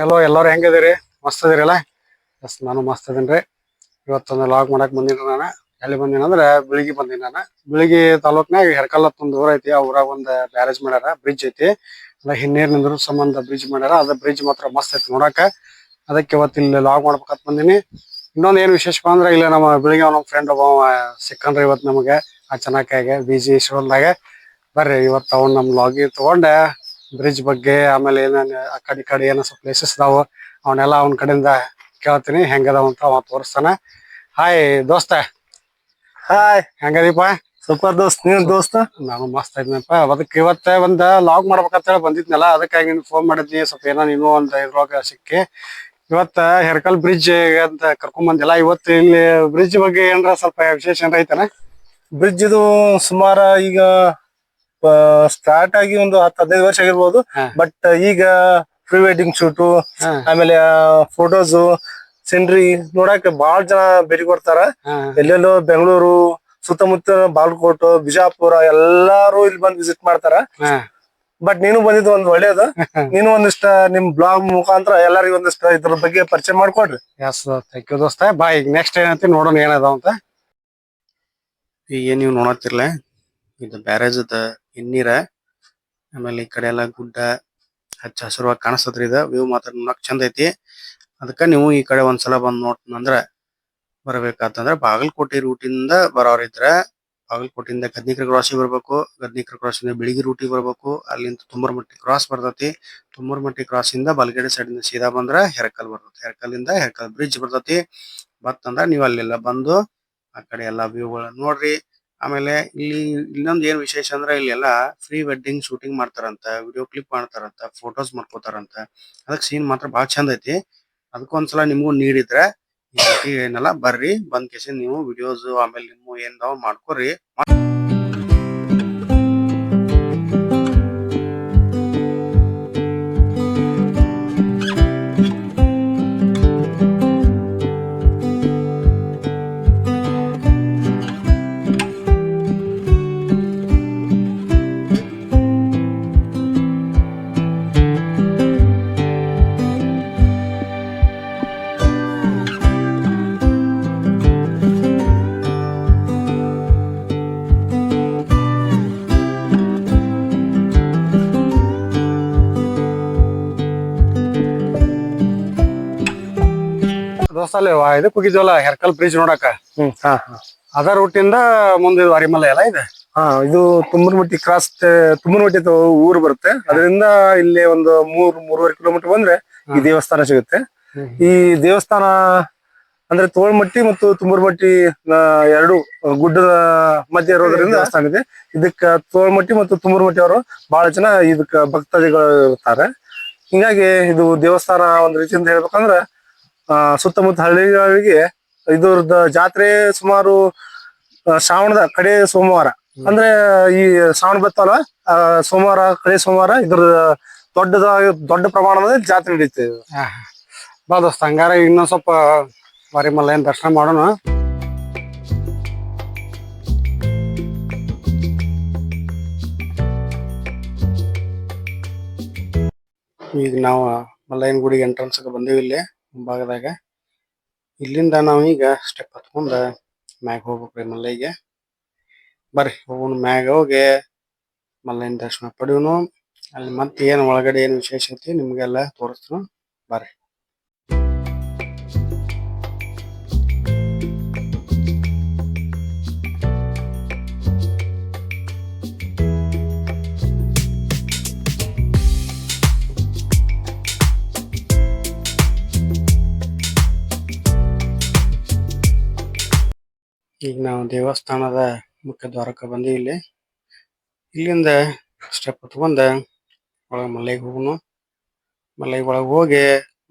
Hello ಎಲ್ಲರೂ ಹೆಂಗಿದಿರಿ ಮಸ್ತ್ ಅದಿರಲ್ಲ S ನಾನು ಮಸ್ತ್ ಅದೀನಿ ಇವತ್ತೊಂದು ಲಾಗ್ ಮಾಡಕ್ ಬಂದಿನಿ ನಾನು. ಎಲ್ಲಿ ಬಂದಿನಿ ಅಂದ್ರೆ ಬಿಳಿಗಿ ಬಂದಿನಿ ನಾನು. ಬಿಳಿಗಿ ತಾಲೂಕ್ನಾಗ ಹೆರ್ಕಲ್ ಒಂದು ಊರ ಐತಿ. ಆ ಊರಾಗ ಒಂದು ಬ್ಯಾರೇಜ್ ಮಾಡ್ಯಾರ ಬ್ರಿಡ್ಜ್ ಐತಿ. ಅಲ್ಲ, ಹಿನ್ನೀರ್ ನಿಂದ್ರ ಸಂಬಂಧ ಬ್ರಿಡ್ಜ್ ಮಾಡ್ಯಾರ. ಅದ ಬ್ರಿಡ್ಜ್ ಮಾತ್ರ ಮಸ್ತ್ ಐತಿ ನೋಡಾಕ. ಅದಕ್ಕೆ ಇವತ್ತು ಇಲ್ಲಿ ಲಾಗ್ ಮಾಡ್ಬೇಕಂತ ಬಂದಿನಿ. ಇನ್ನೊಂದು ಏನು ವಿಶೇಷ ಅಂದ್ರೆ, ಇಲ್ಲ ನಮ್ಮ ಬೆಳಿಗ್ಗೆ ನಮ್ಮ ಫ್ರೆಂಡ್ ಒಬ್ಬ ಸಿಕ್ಕಂದ್ರೆ ಇವತ್ತು ನಮಗೆ. ಆ ಚೆನ್ನಾಗಿ ಬಿಜಿ ಶಿವಲ್ದಾಗ ಬರ್ರಿ, ಇವತ್ತು ಅವ್ನು ನಮ್ಮ ಲಾಗಿ ತಗೊಂಡೆ. ಬ್ರಿಡ್ಜ್ ಬಗ್ಗೆ ಆಮೇಲೆ ಏನೇನು ಆ ಕಡೆ ಈ ಕಡೆ ಏನೋ ಸ್ವಲ್ಪ ಪ್ಲೇಸಸ್ ಅದಾವ ಅವನ್ನೆಲ್ಲ ಅವನ ಕಡೆಯಿಂದ ಕೇಳ್ತೀನಿ. ಹೆಂಗದಾವ ಅಂತ ಅವ ತೋರಿಸ್ತಾನ. ಹಾಯ್ ದೋಸ್ತ. ಹಾಯ್ ಹೆಂಗದೀಪ? ಸೂಪರ್ ದೋಸ್ತ. ನೀನ್ ದೋಸ್ತ? ನಾನು ಮಸ್ತ್ ಇದ್ನಪ್ಪ. ಅದಕ್ಕೆ ಇವತ್ತ ಒಂದ್ ಲಾಗ್ ಮಾಡ್ಬೇಕಂತ ಹೇಳಿ ಬಂದಿದ್ನಲ್ಲ ಅದಕ್ಕಾಗಿ ನೀನು ಫೋನ್ ಮಾಡಿದ್ನಿ. ಸ್ವಲ್ಪ ಏನೋ ನೀನು ಒಂದ್ ಇದ್ರೊಳಗ ಸಿಕ್ಕಿ. ಇವತ್ತ ಹೆರ್ಕಲ್ ಬ್ರಿಡ್ಜ್ ಅಂತ ಕರ್ಕೊಂಡ್ ಬಂದಿಲ್ಲ ಇವತ್ತು ಇಲ್ಲಿ ಬ್ರಿಡ್ಜ್ ಬಗ್ಗೆ ಏನಾರ ಸ್ವಲ್ಪ ವಿಶೇಷ ಏನಾರ ಐತನ? ಬ್ರಿಡ್ಜ್ ಇದು ಸುಮಾರ ಈಗ ಸ್ಟಾರ್ಟ್ ಆಗಿ ಒಂದು ಹತ್ತು ಹದಿನೈದು ವರ್ಷ ಆಗಿರ್ಬೋದು. ಬಟ್ ಈಗ ಪ್ರೀ ವೆಡ್ಡಿಂಗ್ ಶೂಟು ಆಮೇಲೆ ಫೋಟೋಸ್ ಸಿನ್ರಿ ನೋಡಕ್ ಬಹಳ ಜನ ಭೇಟಿ ಕೊಡ್ತಾರ. ಎಲ್ಲೆಲ್ಲೋ ಬೆಂಗಳೂರು ಸುತ್ತಮುತ್ತ ಬಾಲ್ಕೋಟ್ ಬಿಜಾಪುರ ಎಲ್ಲಾರು ಇಲ್ಲಿ ಬಂದ್ ವಿಸಿಟ್ ಮಾಡ್ತಾರ. ಬಟ್ ನೀನು ಬಂದಿದ್ದು ಒಂದ್ ಒಳ್ಳೇದು. ನೀನು ಒಂದಿಷ್ಟ ನಿಮ್ ಬ್ಲಾಗ್ ಮುಖಾಂತರ ಎಲ್ಲರಿಗೂ ಒಂದಿಷ್ಟ ಇದ್ರ ಬಗ್ಗೆ ಪರಿಚಯ ಮಾಡ್ಕೊಡ್ರಿ. ಎಸ್ ಥ್ಯಾಂಕ್ ಯು ದೋಸ್ತ. ಬಾ ಈಗ ನೆಕ್ಸ್ಟ್ ಏನಂತ ನೋಡೋಣ ಏನದಾವ ಅಂತ. ಈಗ ಏನ್ ನೀವು ನೋಡತ್ತಿರ್ಲ? ಇದು ಬ್ಯಾರೇಜ್ ಅದ. ಹಿನ್ನೀರ ಆಮೇಲೆ ಈ ಕಡೆ ಎಲ್ಲ ಗುಡ್ಡ ಹಚ್ಚ ಹಸಿರುವಾಗಿ ಕಾಣಿಸ್ತದ್ರಿ ಇದ. ವ್ಯೂ ಮಾತ್ರ ನೋಡಕ್ ಚಂದ ಐತಿ. ಅದಕ್ಕ ನೀವು ಈ ಕಡೆ ಒಂದ್ಸಲ ಬಂದ್ ನೋಡ್ತಂದ್ರ ಬರ್ಬೇಕಾತಂದ್ರ ಬಾಗಲಕೋಟೆ ರೂಟಿಂದ ಬರೋರಿದ್ರ ಬಾಗಲಕೋಟೆಯಿಂದ ಗದ್ನಿಕರ ಕ್ರಾಸಿಗೆ ಬರ್ಬೇಕು. ಗದ್ನಿಕರ ಇಂದ ಬಿಳಿಗಿ ರೂಟಿಗೆ ಬರ್ಬೇಕು. ಅಲ್ಲಿಂದ ತುಂಬರಮಟ್ಟಿ ಕ್ರಾಸ್ ಬರ್ತೈತಿ. ಕ್ರಾಸ್ ಇಂದ ಬಲಗಡೆ ಸೈಡ್ ಇಂದ ಸೀದಾ ಬಂದ್ರ ಹೆರಕಲ್ ಬರ್ತೈತಿ. ಇಂದ ಹೆರಕಲ್ ಬ್ರಿಡ್ಜ್ ಬರ್ತೈತಿ. ಬತ್ತಂದ್ರ ನೀವು ಅಲ್ಲೆಲ್ಲ ಬಂದು ಆ ಕಡೆ ಎಲ್ಲಾ ವ್ಯೂಗಳನ್ನ ನೋಡ್ರಿ. ಆಮೇಲೆ ಇಲ್ಲಿ ಇನ್ನೊಂದ್ ಏನ್ ವಿಶೇಷ ಅಂದ್ರ ಇಲ್ಲೆಲ್ಲ ಫ್ರೀ ವೆಡ್ಡಿಂಗ್ ಶೂಟಿಂಗ್ ಮಾಡ್ತಾರಂತ ವಿಡಿಯೋ ಕ್ಲಿಪ್ ಮಾಡ್ತಾರಂತ ಫೋಟೋಸ್ ಮಾಡ್ಕೋತಾರಂತ. ಅದಕ್ಕೆ ಸೀನ್ ಮಾತ್ರ ಬಹಳ ಚಂದ ಐತಿ. ಅದಕ್ಕೊಂದ್ಸಲ ನಿಮ್ಗೂ ನೀಡಿದ್ರೆ ಏನಲ್ಲ ಬರ್ರಿ. ಬಂದ್ ಕೇಸಿಂದ ನೀವು ವಿಡಿಯೋಸ್ ಆಮೇಲೆ ನಿಮ್ಮ ಏನ್ ಮಾಡ್ಕೊರಿ. ದೋಸ್ತಲ್ಲಿ ಇದಕ್ಕೆ ಹೋಗಿದ್ವಲ್ಲ ಹೆರ್ಕಲ್ ಬ್ರಿಡ್ಜ್ ನೋಡಕ. ಹ್ಮ್. ಹಾ ಹಾ. ಅದ ರೂಟಿಂದ ಮುಂದೆ ಅರಿಮಲೆ ಎಲ್ಲ ಇದೆ? ಹಾ ಇದು ತುಮ್ಮನಮಟ್ಟಿ ಕ್ರಾಸ್ ತುಮ್ಮನಮಟ್ಟಿ ಅಂತ ಊರು ಬರುತ್ತೆ. ಅದರಿಂದ ಇಲ್ಲಿ ಒಂದು ಮೂರ್ ಮೂರುವರೆ ಕಿಲೋಮೀಟರ್ ಬಂದ್ರೆ ಈ ದೇವಸ್ಥಾನ ಸಿಗುತ್ತೆ. ಈ ದೇವಸ್ಥಾನ ಅಂದ್ರೆ ತೋಳ್ಮಟ್ಟಿ ಮತ್ತು ತುಮ್ಮರಮಟ್ಟಿ ಆ, ಎರಡು ಗುಡ್ಡದ ಮಧ್ಯೆ ಇರೋದ್ರಿಂದ ದೇವಸ್ಥಾನ ಇದೆ. ಇದಕ್ಕ ತೋಳ್ಮಟ್ಟಿ ಮತ್ತು ತುಮ್ಮರಮಟ್ಟಿ ಅವರು ಬಹಳ ಜನ ಇದಕ್ಕ ಭಕ್ತಾದಿಗಳು ಇರ್ತಾರೆ. ಹಿಂಗಾಗಿ ಇದು ದೇವಸ್ಥಾನ ಒಂದ್ ರೀತಿಯಿಂದ ಹೇಳ್ಬೇಕಂದ್ರ ಆ, ಸುತ್ತಮುತ್ತ ಹಳ್ಳಿಗಳಿಗೆ ಇದ್ರದ್ದು ಜಾತ್ರೆ ಸುಮಾರು ಆ, ಶ್ರಾವಣದ ಕಡೆ ಸೋಮವಾರ ಅಂದ್ರೆ ಈ ಶ್ರಾವಣ ಬತ್ತಲ್ಲ ಆ, ಸೋಮವಾರ ಕಡೆ ಸೋಮವಾರ ಇದ್ರ ದೊಡ್ಡದ ದೊಡ್ಡ ಪ್ರಮಾಣದಲ್ಲಿ ಜಾತ್ರೆ ನಡೀತದೆ ಇದು. ಹಾ, ಹಾ. ಬಾ ದೋಸ್ತ ಹಂಗಾರ ಇನ್ನೊಂದ್ ಸ್ವಲ್ಪ ಬಾರಿ ಏನ್ ದರ್ಶನ ಮಾಡೋಣ ಈಗ ನಾವು ಮಲ್ಲಯ್ಯನ ಗುಡಿಗೆ ಎಂಟ್ರೆನ್ಸ್ ಬಂದೇವಿ ಇಲ್ಲಿ ಮುಂಭಾಗದಾಗ. ಇಲ್ಲಿಂದ ನಾವು ಈಗ ಸ್ಟೆಪ್ ಹತ್ಕೊಂಡ ಮ್ಯಾಗ ಹೋಗ್ಬೇಕ್ರಿ ಮಲ್ಲಯ್ಯಗೆ ಬರ್ರಿ, ಹೋಗೋಣ ಮ್ಯಾಗ ಹೋಗಿ ಮಲ್ಲಯ್ಯನ ದರ್ಶನ ಪಡೆಯೋನು. ಅಲ್ಲಿ ಮತ್ತೆ ಏನು ಒಳಗಡೆ ಏನು ವಿಶೇಷ ಐತಿ ನಿಮ್ಗೆಲ್ಲ ತೋರಿಸ್ತೀನಿ. ಬರ್ರಿ. ಈಗ ನಾವು ದೇವಸ್ಥಾನದ ಮುಖ್ಯ ದ್ವಾರಕ್ಕೆ ಬಂದೀವಿ ಇಲ್ಲಿ. ಇಲ್ಲಿಂದ ಸ್ಟೆಪ್ ಹತ್ಕೊಂಡ ಒಳಗೆ ಮಲ್ಲಿಗೆ ಹೋಗೋಣ. ಮಲ್ಲೈ ಒಳಗೆ ಹೋಗಿ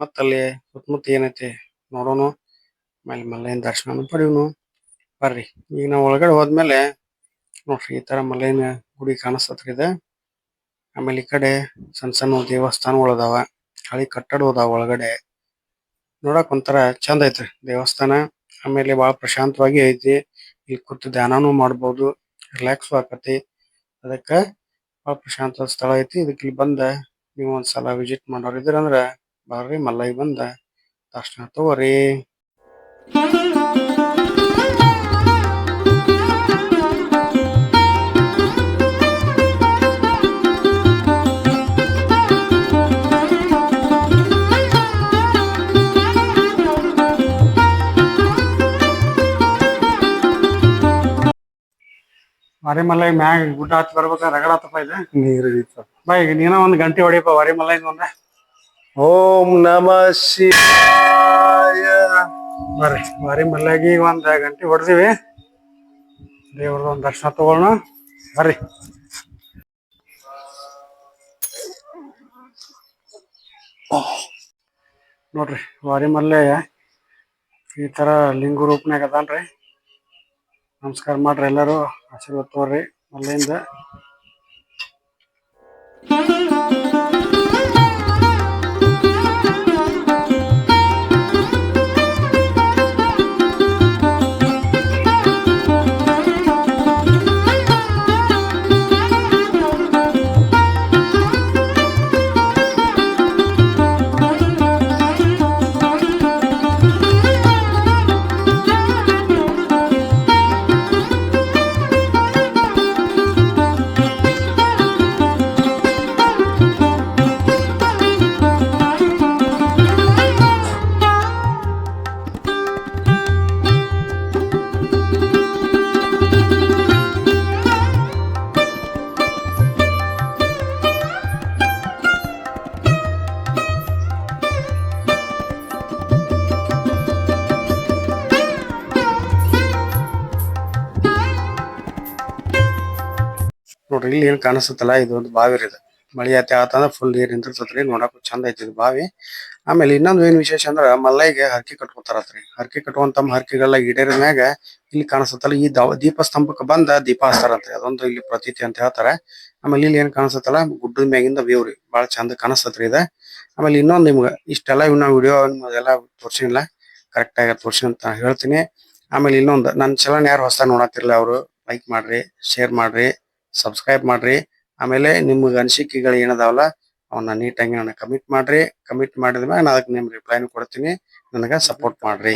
ಮತ್ತಲ್ಲಿ ಸುತ್ತಮುತ್ತ ಏನೈತಿ ನೋಡೋಣ. ಆಮೇಲೆ ಮಲ್ಲಯ್ಯನ ದರ್ಶನ ಪಡೆಯೋಣ. ಬರ್ರಿ. ಈಗ ನಾವು ಒಳಗಡೆ ಹೋದ್ಮೇಲೆ ನೋಡ್ರಿ, ಈ ತರ ಮಲ್ಲಯ್ಯನ ಗುಡಿ ಕಾಣಿಸ್ತತ್ರಿ ಇದ ಆಮೇಲೆ ಈ ಕಡೆ ಸಣ್ಣ ಸಣ್ಣ ದೇವಸ್ಥಾನಗಳು ಅದಾವ ಹಳಿ ಕಟ್ಟಡ ಅದಾವ ಒಳಗಡೆ. ನೋಡಕ್ ಒಂಥರ ಚಂದ ಐತ್ರಿ ದೇವಸ್ಥಾನ. ಆಮೇಲೆ ಬಹಳ ಪ್ರಶಾಂತವಾಗಿ ಐತಿ. ಇಲ್ಲಿ ಕೂತು ಧ್ಯಾನನು ಮಾಡಬಹುದು ರಿಲ್ಯಾಕ್ಸ್ ಆಕತಿ ಅದಕ್ಕ ಬಹಳ ಪ್ರಶಾಂತ ಸ್ಥಳ ಐತಿ. ಇದಕ್ಕೆ ಇಲ್ಲಿ ಬಂದ ನೀವು ಒಂದ್ಸಲ ವಿಸಿಟ್ ಮಾಡೋರ್ ಇದ್ರಂದ್ರ ಬರ್ರಿ ಮಲ್ಲೈ ಬಂದ ದರ್ಶನ ತಗೋರಿ. ವಾರಿ ಮಲ್ಲೈ ಮ್ಯಾಗ ಗುಡ್ಡ ಹತ್ತಿ ಬರ್ಬೇಕಾದ್ರೆ ರಗಡತ್ತಪ್ಪ ಇದೆ ನೀರು ಹಿಡಿತ ಬಾ ಈಗ ನೀನ ಒಂದ್ ಗಂಟೆ ಹೊಡಿಯಪ್ಪ ವಾರಿ ಮಲ್ಲೈ ಒಂದ ಓಂ ನಮ ಶಿವಾಯ. ಬರ್ರಿ ವಾರಿ ಮಲ್ಲಾಗಿ ಒಂದ್ ಗಂಟೆ ಹೊಡೆದಿವಿ. ದೇವ್ರದ್ದು ಒಂದ್ ದರ್ಶನ ತಗೊಳ್ಳೋಣ. ಬರ್ರಿ. ನೋಡ್ರಿ ವಾರಿ ಮಲ್ಲೆ ಈ ತರ ಲಿಂಗ ರೂಪನಾಗ ಅದಾನ್ರಿ. ನಮಸ್ಕಾರ ಮಾಡ್ರಿ ಎಲ್ಲರೂ. ಆಶೀರ್ವಾದ ತೋರ್ರಿ ಮಲ್ಲೆಯಿಂದ ನೋಡ್ರಿ, ಇಲ್ಲಿ ಏನ್ ಕಾಣಿಸುತ್ತಲ್ಲ, ಇದು ಒಂದು ಬಾವಿ ರೀ ಇದು. ಮಳಿ ಆತ ಆತಂದ್ರ ಫುಲ್ ನೀರ್ ನಿಂತಿರ್ತೈತ್ರಿ ನೋಡಕ್ಕೂ ಚಂದ ಐತಿ ಇದು ಬಾವಿ. ಆಮೇಲೆ ಇನ್ನೊಂದು ಏನ್ ವಿಶೇಷ ಅಂದ್ರ ಮಲ್ಲೈಗೆ ಹರಕೆ ಕಟ್ಕೊತಾರತ್ರಿ. ಹರಕೆ ಕಟ್ಟುವಂತ ಹರಕೆಗೆಲ್ಲ ಈಡೇರಿದ ಮ್ಯಾಗ ಇಲ್ಲಿ ಕಾಣಿಸುತ್ತಲ್ಲ, ಈ ದೀಪ ಸ್ತಂಭಕ್ಕೆ ಬಂದ ದೀಪ ಹಚ್ತಾರಂತ್ರಿ ಅದೊಂದು ಇಲ್ಲಿ ಪ್ರತೀತಿ ಅಂತ ಹೇಳ್ತಾರೆ. ಆಮೇಲೆ ಇಲ್ಲಿ ಏನ್ ಕಾಣಿಸುತ್ತಲ್ಲ, ಗುಡ್ಡದ ಮ್ಯಾಗಿಂದ ವ್ಯೂ ರೀ ಬಾಳ ಚಂದ ಕಾಣಿಸ್ತತ್ರಿ ಇದ. ಆಮೇಲೆ ಇನ್ನೊಂದ್ ನಿಮ್ಗ, ಇಷ್ಟೆಲ್ಲ ಇವ್ನ ವಿಡಿಯೋ ನಿಮ್ಗೆಲ್ಲ ತೋರ್ಸಿಲ್ಲ ಕರೆಕ್ಟ್ ಆಗಿ ತೋರ್ಸಿ ಅಂತ ಹೇಳ್ತೀನಿ. ಆಮೇಲೆ ಇನ್ನೊಂದು ನನ್ನ ಚಲನ್ ಯಾರು ಹೊಸ ನೋಡತ್ತಿರ್ಲಿ ಅವರು ಲೈಕ್ ಮಾಡ್ರಿ ಶೇರ್ ಮಾಡ್ರಿ. ಸಬ್ಸ್ಕ್ರೈಬ್ ಮಾಡ್ರಿ. ಆಮೇಲೆ ನಿಮ್ಗೆ ಅನಿಸಿಕೆಗಳು ಏನದಾವಲ್ಲ ಅವನ್ನ ನೀಟಾಗಿ ನನಗೆ ಕಮಿಟ್ ಮಾಡ್ರಿ. ಕಮಿಟ್ ಮಾಡಿದ ಮ್ಯಾಗ ನಾನು ಅದಕ್ಕೆ ನಿಮ್ಗೆ ರಿಪ್ಲೈನು ಕೊಡ್ತೀನಿ. ನನಗೆ ಸಪೋರ್ಟ್ ಮಾಡ್ರಿ.